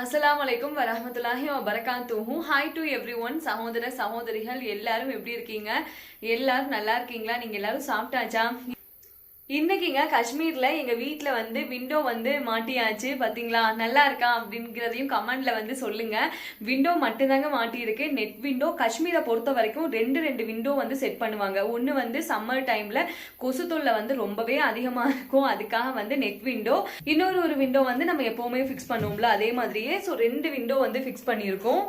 அஸ்லாம் அலைக்கும் வரமத்துல்லாஹி வபரகாத்துஹு. ஹாய் டு எவ்ரி ஒன் சகோதர சகோதரிகள் எல்லாரும் எப்படி இருக்கீங்க? எல்லாரும் நல்லா இருக்கீங்களா? நீங்க எல்லாரும் சாப்பிட்டாச்சா? இன்னைக்குங்க காஷ்மீர்ல எங்க வீட்டில் வந்து விண்டோ வந்து மாட்டியாச்சு பாத்தீங்களா? நல்லா இருக்கா அப்படிங்கிறதையும் கமெண்ட்ல வந்து சொல்லுங்க. விண்டோ மட்டும்தாங்க மாட்டி இருக்கு நெட் விண்டோ காஷ்மீரை பொறுத்த வரைக்கும் ரெண்டு ரெண்டு விண்டோ வந்து செட் பண்ணுவாங்க. ஒன்னு வந்து சம்மர் டைம்ல கொசு தொல்லை வந்து ரொம்பவே அதிகமா இருக்கும். அதுக்காக வந்து நெட் விண்டோ இன்னொரு ஒரு விண்டோ வந்து நம்ம எப்பவுமே ஃபிக்ஸ் பண்ணுவோம்ல அதே மாதிரியே. ஸோ ரெண்டு விண்டோ வந்து ஃபிக்ஸ் பண்ணியிருக்கோம்.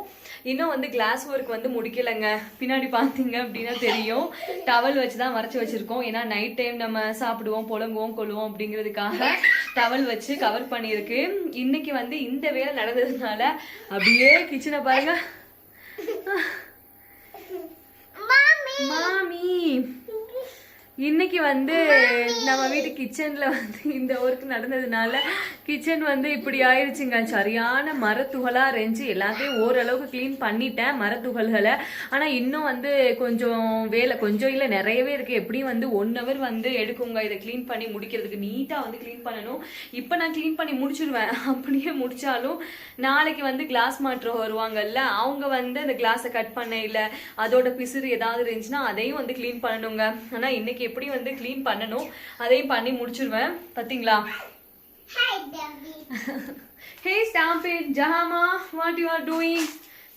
இன்னும் வந்து கிளாஸ் ஒர்க் வந்து முடிக்கலைங்க. பின்னாடி பார்த்தீங்க அப்படின்னா தெரியும். டவல் வச்சு தான் மறைச்சு வச்சிருக்கோம். ஏன்னா நைட் டைம் நம்ம சாப்பிடுவோம். புலங்குவோம் கொள்ளுவோம் அப்படிங்கிறதுக்காக டவல் வச்சு கவர் பண்ணியிருக்கு. இன்னைக்கு வந்து இந்த வேலை நடந்ததுனால அப்படியே கிச்சனை பாருங்க. இன்னைக்கு வந்து நம்ம வீட்டு கிச்சன்ல வந்து இந்த ஒர்க் நடந்ததுனால கிச்சன் வந்து இப்படி ஆயிடுச்சுங்க சரியான மரத்துகளா இருந்துச்சு. எல்லாத்தையும் ஓரளவுக்கு க்ளீன் பண்ணிட்டேன் மரத்துகள்களை. ஆனா இன்னும் வந்து கொஞ்சம் வேலை கொஞ்சம் இல்லை நிறையவே இருக்கு. எப்படியும் வந்து ஒன் ஹவர் வந்து எடுக்குங்க. இதை க்ளீன் பண்ணி முடிக்கிறதுக்கு நீட்டா வந்து க்ளீன் பண்ணணும். இப்போ நான் க்ளீன் பண்ணி முடிச்சிருவேன். அப்படியே முடிச்சாலும் நாளைக்கு வந்து கிளாஸ் மாற்ற வருவாங்கல்ல. அவங்க வந்து அந்த கிளாஸை கட் பண்ண இல்லை அதோட பிசுறு ஏதாவது இருந்துச்சுன்னா அதையும் வந்து க்ளீன் பண்ணணுங்க. ஆனா இன்னைக்கு எப்படி வந்து க்ளீன் பண்ணணும் அதையும் பண்ணி முடிச்சிருவேன். பாத்தீங்களா? Hey stupid ஜஹாமா what you are doing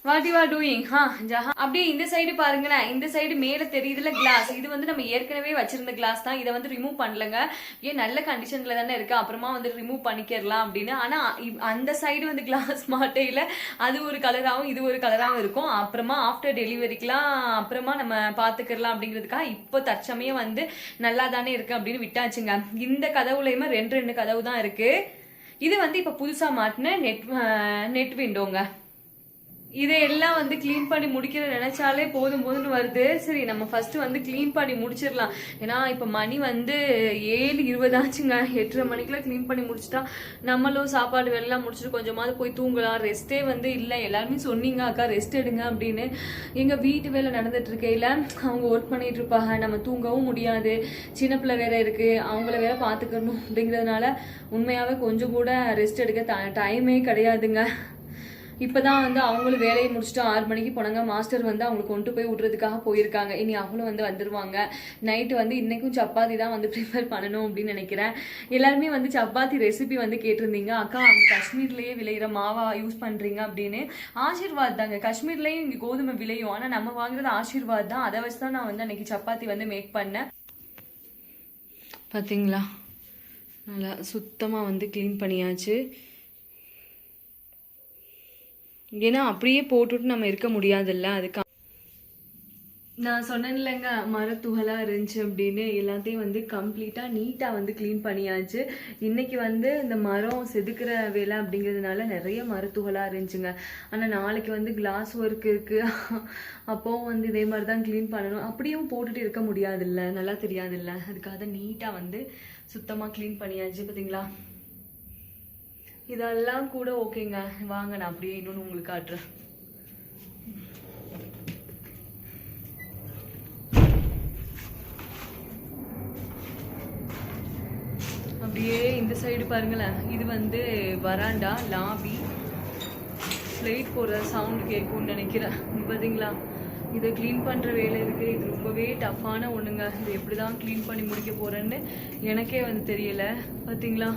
what you are doing ஹா ஜஹா அப்படியே இந்த சைடு பாருங்களேன். இந்த சைடு மேலே தெரியுதுல கிளாஸ் இது வந்து நம்ம ஏற்கனவே வச்சிருந்த கிளாஸ் தான். இதை வந்து ரிமூவ் பண்ணலங்க. ஏன் நல்ல கண்டிஷன்ல தானே இருக்கு. அப்புறமா வந்து ரிமூவ் பண்ணிக்கிறலாம் அப்படின்னு. ஆனா அந்த சைடு வந்து கிளாஸ் மாட்டையில அது ஒரு கலராகவும் இது ஒரு கலராகவும் இருக்கும். அப்புறமா ஆஃப்டர் டெலிவரிக்கெலாம் அப்புறமா நம்ம பார்த்துக்கிறலாம் அப்படிங்கிறதுக்காக இப்போ தற்சமயம் வந்து நல்லா தானே இருக்கு அப்படின்னு விட்டாச்சுங்க. இந்த கதவுலையுமே ரெண்டு ரெண்டு கதவு தான் இருக்கு. இது வந்து இப்போ புதுசாக மாட்டின நெட் நெட் விண்டோங்க இதையெல்லாம் வந்து க்ளீன் பண்ணி முடிக்கிற நினைச்சாலே போதும் போதும்னு வருது. சரி நம்ம ஃபர்ஸ்ட் வந்து க்ளீன் பண்ணி முடிச்சிடலாம். ஏன்னா இப்போ மணி வந்து ஏழு இருபது ஆச்சுங்க. எட்டரை மணிக்கெல்லாம் க்ளீன் பண்ணி முடிச்சிட்டா நம்மளும் சாப்பாடு வேலைலாம் முடிச்சுட்டு கொஞ்சமாவது போய் தூங்கலாம். ரெஸ்ட்டே வந்து இல்லை. எல்லாருமே சொன்னீங்க அக்கா ரெஸ்ட் எடுங்க அப்படின்னு. எங்க வீட்டு வேலை நடந்துட்டு இருக்கையில அவங்க ஒர்க் பண்ணிட்டு இருப்பாங்க. நம்ம தூங்கவும் முடியாது. சின்ன பிள்ளை வேற இருக்கு. அவங்கள வேற பாத்துக்கணும் அப்படிங்கிறதுனால உண்மையாவே கொஞ்சம் கூட ரெஸ்ட் எடுக்க டைமே கிடையாதுங்க. இப்பதான் வந்து அவங்களும் வேலையை முடிச்சுட்டு ஆறு மணிக்கு போனாங்க. மாஸ்டர் வந்து அவங்களை கொண்டு போய் விடுறதுக்காக போயிருக்காங்க. இனி அவங்களும் வந்து வந்துருவாங்க. நைட்டு வந்து இன்னைக்கும் சப்பாத்தி தான் வந்து ப்ரிஃபர் பண்ணணும் அப்படின்னு நினைக்கிறேன். எல்லாருமே வந்து சப்பாத்தி ரெசிபி வந்து கேட்டிருந்தீங்க. அக்கா அவங்க காஷ்மீர்லேயே விளையிற மாவா யூஸ் பண்ணுறீங்க அப்படின்னு. ஆசீர்வாத் தாங்க. காஷ்மீர்லேயும் இங்கே கோதுமை விளையும். ஆனால் நம்ம வாங்குறது ஆசீர்வாத் தான். அதை வச்சு தான் நான் வந்து அன்னைக்கு சப்பாத்தி வந்து மேக் பண்ணேன். பார்த்தீங்களா நல்லா சுத்தமாக வந்து க்ளீன் பண்ணியாச்சு. ஏன்னா அப்படியே போட்டுட்டு நம்ம இருக்க முடியாதுல்ல அதுக்கு நான் சொன்னேன்லங்க மரத்துகளாக இருந்துச்சு அப்படின்னு எல்லாத்தையும் வந்து கம்ப்ளீட்டாக நீட்டாக வந்து க்ளீன் பண்ணியாச்சு. இன்றைக்கி வந்து இந்த மரம் செதுக்கிற வேலை அப்படிங்கிறதுனால நிறைய மரத்துகளாக இருந்துச்சுங்க. ஆனால் நாளைக்கு வந்து கிளாஸ் ஒர்க் இருக்குது அப்போவும் வந்து இதே மாதிரி தான் க்ளீன் பண்ணணும். அப்படியும் போட்டுட்டு இருக்க முடியாதுல்ல நல்லா தெரியாதுல்ல. அதுக்காக தான் வந்து சுத்தமாக க்ளீன் பண்ணியாச்சு பார்த்தீங்களா இதெல்லாம் கூட ஓகேங்க. வாங்க நான் அப்படியே இன்னொன்று உங்களுக்கு காட்டுறேன். அப்படியே இந்த சைடு பாருங்களேன். இது வந்து வராண்டா லாபி. ஃப்ளைட் போகிற சவுண்டு கேட்கும்னு நினைக்கிறேன். பார்த்தீங்களா? இதை க்ளீன் பண்ணுற வேலை இருக்குது இது ரொம்பவே டஃப்பான ஒன்றுங்க இது எப்படி தான் க்ளீன் பண்ணி முடிக்க போகிறேன்னு எனக்கே வந்து தெரியலை. பார்த்தீங்களா?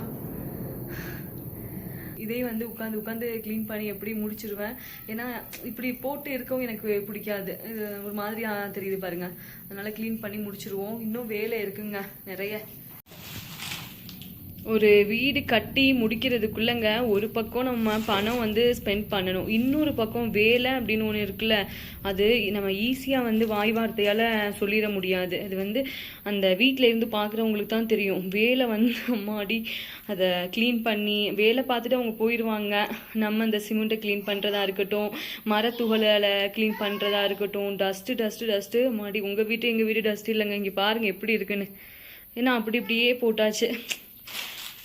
இதே வந்து உட்காந்து உட்காந்து க்ளீன் பண்ணி எப்படி முடிச்சிருவேன்? ஏன்னா இப்படி போட்டு இருக்கவும் எனக்கு பிடிக்காது. இது ஒரு மாதிரியாக தெரியுது பாருங்க. அதனால் க்ளீன் பண்ணி முடிச்சிருவோம். இன்னும் வேலை இருக்குங்க நிறைய. ஒரு வீடு கட்டி முடிக்கிறதுக்குள்ளங்க ஒரு பக்கம் நம்ம பணம் வந்து ஸ்பெண்ட் பண்ணணும். இன்னொரு பக்கம் வேலை அப்படின்னு ஒன்று இருக்குல்ல அது நம்ம ஈஸியாக வந்து வாய் வார்த்தையால் சொல்லிட முடியாது. அது வந்து அந்த வீட்டில் இருந்து பார்க்குறவங்களுக்கு தான் தெரியும். வேலை வந்து அம்மாடி அதை க்ளீன் பண்ணி வேலை பார்த்துட்டு அவங்க போயிடுவாங்க. நம்ம அந்த சிமெண்ட்டை க்ளீன் பண்ணுறதா இருக்கட்டும் மரத்துகளை க்ளீன் பண்ணுறதா இருக்கட்டும் டஸ்ட்டு டஸ்ட்டு டஸ்ட்டு அம்மாடி உங்கள் வீட்டு எங்கள் வீடு டஸ்ட் இல்லைங்க. இங்கே பாருங்கள் எப்படி இருக்குன்னு. ஏன்னா அப்படி இப்படியே போட்டாச்சு.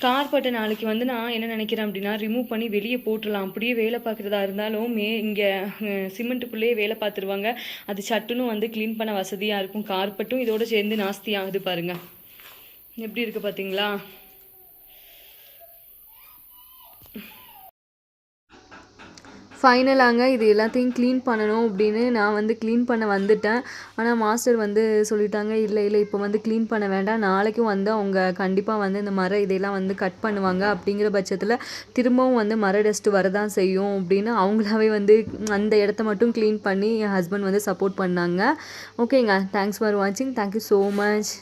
கார்பட்டை நாளைக்கு வந்து நான் என்ன நினைக்கிறேன் அப்படின்னா ரிமூவ் பண்ணி வெளியே போட்டுடலாம். அப்படியே வேலை பார்க்குறதா இருந்தாலும் மே இங்கே சிமெண்ட்டுக்குள்ளேயே வேலை பார்த்துருவாங்க. அது சட்டுன்னு வந்து க்ளீன் பண்ண வசதியாக இருக்கும். கார்பட்டும் இதோடு சேர்ந்து நாஸ்தி ஆகுது பாருங்க. எப்படி இருக்குது பார்த்தீங்களா ஃபைனலாங்க இது எல்லாத்தையும் க்ளீன் பண்ணணும் அப்படின்னு நான் வந்து க்ளீன் பண்ண வந்துட்டேன். ஆனால் மாஸ்டர் வந்து சொல்லிட்டாங்க இல்லை இல்லை இப்போ வந்து க்ளீன் பண்ண வேண்டாம். நாளைக்கும் வந்து அவங்க கண்டிப்பாக வந்து இந்த மர இதையெல்லாம் வந்து கட் பண்ணுவாங்க. அப்படிங்கிற பட்சத்தில் திரும்பவும் வந்து மர டஸ்ட்டு வரதான் செய்யும் அப்படின்னு அவங்களாவே வந்து அந்த இடத்த மட்டும் க்ளீன் பண்ணி என் ஹஸ்பண்ட் வந்து சப்போர்ட் பண்ணாங்க. ஓகேங்க தேங்க்ஸ் ஃபார் வாட்சிங் தேங்க்யூ ஸோ மச்